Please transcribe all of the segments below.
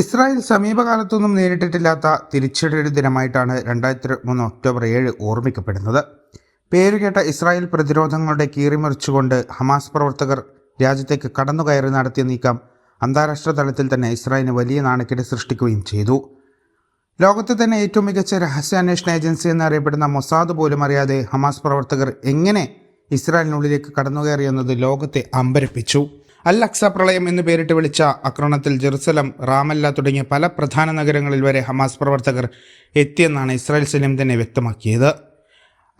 Israel സമീപകാലത്തൊന്നും നേരിട്ടിട്ടില്ലാത്ത തിരിച്ചടിയുടെ ദിനമായിട്ടാണ് രണ്ടായിരത്തി മൂന്ന് October ഏഴ് ഓർമ്മിക്കപ്പെടുന്നത്. പേരുകേട്ട ഇസ്രായേൽ പ്രതിരോധങ്ങളുടെ കീറിമറിച്ചുകൊണ്ട് ഹമാസ് പ്രവർത്തകർ രാജ്യത്തേക്ക് കടന്നുകയറി നടത്തിയ നീക്കം അന്താരാഷ്ട്ര തലത്തിൽ തന്നെ ഇസ്രായേലിന് വലിയ നാണക്കേട് സൃഷ്ടിക്കുകയും ചെയ്തു. ലോകത്തെ തന്നെ ഏറ്റവും മികച്ച രഹസ്യാന്വേഷണ ഏജൻസി എന്നറിയപ്പെടുന്ന മൊസാദ് പോലും അറിയാതെ ഹമാസ് പ്രവർത്തകർ എങ്ങനെ ഇസ്രായേലിനുള്ളിലേക്ക് കടന്നുകയറിയെന്നത് ലോകത്തെ അമ്പരപ്പിച്ചു. അൽ അക്സ പ്രളയം എന്ന് പേരിട്ട് വിളിച്ച ആക്രമണത്തിൽ ജെറുസലം റാമല്ല തുടങ്ങിയ പല പ്രധാന നഗരങ്ങളിൽ വരെ ഹമാസ് പ്രവർത്തകർ എത്തിയെന്നാണ് ഇസ്രായേൽ സൈന്യം തന്നെ വ്യക്തമാക്കിയത്.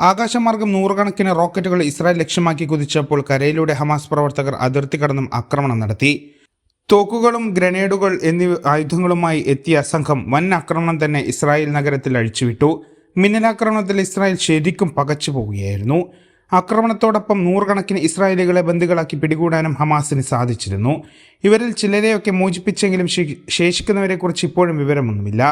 ആകാശമാർഗം നൂറുകണക്കിന് റോക്കറ്റുകൾ ഇസ്രായേൽ ലക്ഷ്യമാക്കി കുതിച്ചപ്പോൾ കരയിലൂടെ ഹമാസ് പ്രവർത്തകർ അതിർത്തി കടന്നും ആക്രമണം നടത്തി. തോക്കുകളും ഗ്രനേഡുകൾ എന്നീ ആയുധങ്ങളുമായി എത്തിയ സംഘം വൻ ആക്രമണം തന്നെ ഇസ്രായേൽ നഗരത്തിൽ അഴിച്ചുവിട്ടു. മിന്നലാക്രമണത്തിൽ ഇസ്രായേൽ ശരിക്കും പകച്ചു പോവുകയായിരുന്നു ആക്രമണത്തോടൊപ്പം നൂറുകണക്കിന് ഇസ്രായേലികളെ ബന്ദികളാക്കി പിടികൂടാനും ഹമാസിന് സാധിച്ചിരുന്നു. ഇവരിൽ ചിലരെയൊക്കെ മോചിപ്പിച്ചെങ്കിലും ശേഷിക്കുന്നവരെക്കുറിച്ച് ഇപ്പോഴും വിവരമൊന്നുമില്ല.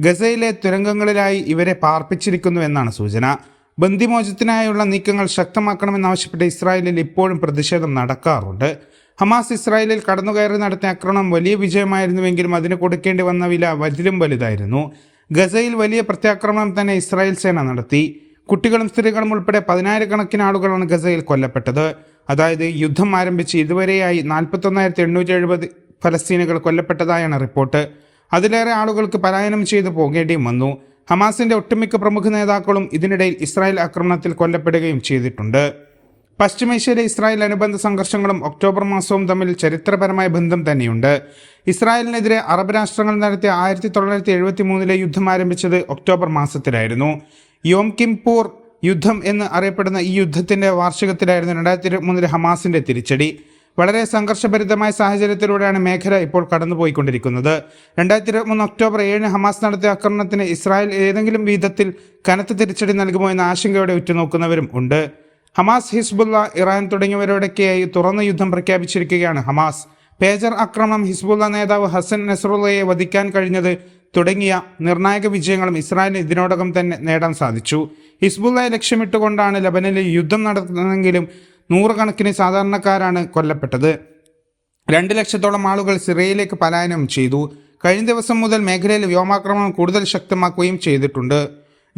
ഗസയിലെ തുരങ്കങ്ങളിലായി ഇവരെ പാർപ്പിച്ചിരിക്കുന്നു എന്നാണ് സൂചന. ബന്ദിമോചനത്തിനായുള്ള നീക്കങ്ങൾ ശക്തമാക്കണമെന്നാവശ്യപ്പെട്ട് ഇസ്രായേലിൽ ഇപ്പോഴും പ്രതിഷേധം നടക്കാറുണ്ട്. ഹമാസ് ഇസ്രായേലിൽ കടന്നുകയറി നടത്തിയ ആക്രമണം വലിയ വിജയമായിരുന്നുവെങ്കിലും അതിന് കൊടുക്കേണ്ടി വന്ന വില വലുതും വലുതായിരുന്നു. ഗസയിൽ വലിയ പ്രത്യാക്രമണം തന്നെ ഇസ്രായേൽ സേന നടത്തി. കുട്ടികളും സ്ത്രീകളും ഉൾപ്പെടെ പതിനായിരക്കണക്കിന് ആളുകളാണ് ഗസയിൽ കൊല്ലപ്പെട്ടത്. അതായത് യുദ്ധം ആരംഭിച്ച് ഇതുവരെയായി നാൽപ്പത്തൊന്നായിരത്തി എണ്ണൂറ്റി എഴുപത് ഫലസ്തീനുകൾ കൊല്ലപ്പെട്ടതായാണ് റിപ്പോർട്ട്. അതിലേറെ ആളുകൾക്ക് പലായനം ചെയ്തു പോകേണ്ടിയും വന്നു. ഹമാസിന്റെ ഒട്ടുമിക്ക പ്രമുഖ നേതാക്കളും ഇതിനിടയിൽ ഇസ്രായേൽ ആക്രമണത്തിൽ കൊല്ലപ്പെടുകയും ചെയ്തിട്ടുണ്ട്. പശ്ചിമേഷ്യയിലെ ഇസ്രായേൽ അനുബന്ധ സംഘർഷങ്ങളും ഒക്ടോബർ മാസവും തമ്മിൽ ചരിത്രപരമായ ബന്ധം തന്നെയുണ്ട്. ഇസ്രായേലിനെതിരെ അറബ് രാഷ്ട്രങ്ങൾ നടത്തിയ ആയിരത്തി തൊള്ളായിരത്തി എഴുപത്തി മൂന്നിലെ യുദ്ധം ആരംഭിച്ചത് ഒക്ടോബർ മാസത്തിലായിരുന്നു. യോം കിംപൂർ യുദ്ധം എന്ന് അറിയപ്പെടുന്ന ഈ യുദ്ധത്തിന്റെ വാർഷികത്തിലായിരുന്നു രണ്ടായിരത്തി മൂന്നിലെ ഹമാസിന്റെ തിരിച്ചടി. വളരെ സംഘർഷഭരിതമായ സാഹചര്യത്തിലൂടെയാണ് മേഖല ഇപ്പോൾ കടന്നുപോയിക്കൊണ്ടിരിക്കുന്നത്. രണ്ടായിരത്തി ഇരുപത്തിമൂന്ന് ഒക്ടോബർ ഏഴിന് ഹമാസ് നടത്തിയ ആക്രമണത്തിന് ഇസ്രായേൽ ഏതെങ്കിലും വിധത്തിൽ കനത്ത തിരിച്ചടി നൽകുമോ എന്ന ആശങ്കയോടെ ഉറ്റുനോക്കുന്നവരും ഉണ്ട്. ഹമാസ് ഹിസ്ബുല്ല ഇറാൻ തുടങ്ങിയവരോടൊക്കെയായി തുറന്ന യുദ്ധം പ്രഖ്യാപിച്ചിരിക്കുകയാണ് ഹമാസ്. പേജർ ആക്രമണം ഹിസ്ബുല്ല നേതാവ് ഹസൻ നസറുള്ളയെ വധിക്കാൻ കഴിഞ്ഞത് തുടങ്ങിയ നിർണായക വിജയങ്ങളും ഇസ്രായേലിന് ഇതിനോടകം തന്നെ നേടാൻ സാധിച്ചു. ഹിസ്ബുള്ളയെ ലക്ഷ്യമിട്ടുകൊണ്ടാണ് ലബനനിൽ യുദ്ധം നടത്തുന്നതെങ്കിലും നൂറുകണക്കിന് സാധാരണക്കാരാണ് കൊല്ലപ്പെട്ടത്. രണ്ട് ലക്ഷത്തോളം ആളുകൾ സിറിയയിലേക്ക് പലായനം ചെയ്തു. കഴിഞ്ഞ ദിവസം മുതൽ മേഖലയിൽ വ്യോമാക്രമണം കൂടുതൽ ശക്തമാക്കുകയും ചെയ്തിട്ടുണ്ട്.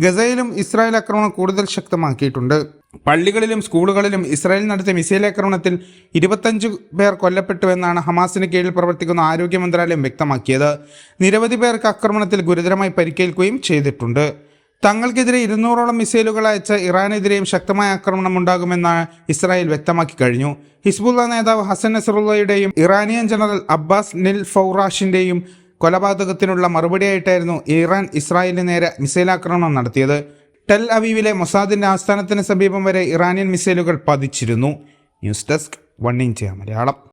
ഗസയിലും ഇസ്രായേൽ ആക്രമണം കൂടുതൽ ശക്തമാക്കിയിട്ടുണ്ട്. പള്ളികളിലും സ്കൂളുകളിലും ഇസ്രായേൽ നടത്തിയ മിസൈൽ ആക്രമണത്തിൽ ഇരുപത്തഞ്ച് പേർ കൊല്ലപ്പെട്ടുവെന്നാണ് ഹമാസിന് കീഴിൽ പ്രവർത്തിക്കുന്ന ആരോഗ്യ മന്ത്രാലയം വ്യക്തമാക്കിയത്. നിരവധി പേർക്ക് ആക്രമണത്തിൽ ഗുരുതരമായി പരിക്കേൽക്കുകയും ചെയ്തിട്ടുണ്ട്. തങ്ങൾക്കെതിരെ ഇരുന്നൂറോളം മിസൈലുകൾ അയച്ച ഇറാനെതിരെയും ശക്തമായ ആക്രമണം ഉണ്ടാകുമെന്നാണ് ഇസ്രായേൽ വ്യക്തമാക്കി കഴിഞ്ഞു. ഹിസ്ബുള്ള നേതാവ് ഹസൻ നസറുള്ളയുടെയും ഇറാനിയൻ ജനറൽ അബ്ബാസ് നിൽ ഫൗറാഷിന്റെയും കൊലപാതകത്തിനുള്ള മറുപടിയായിട്ടായിരുന്നു ഇറാൻ ഇസ്രായേലിന് നേരെ മിസൈൽ ആക്രമണം നടത്തിയത്. ടെൽ അവീവിലെ മൊസാദിന്റെ ആസ്ഥാനത്തിന് സമീപം വരെ ഇറാനിയൻ മിസൈലുകൾ പതിച്ചിരുന്നു. News desk one India Malayalam.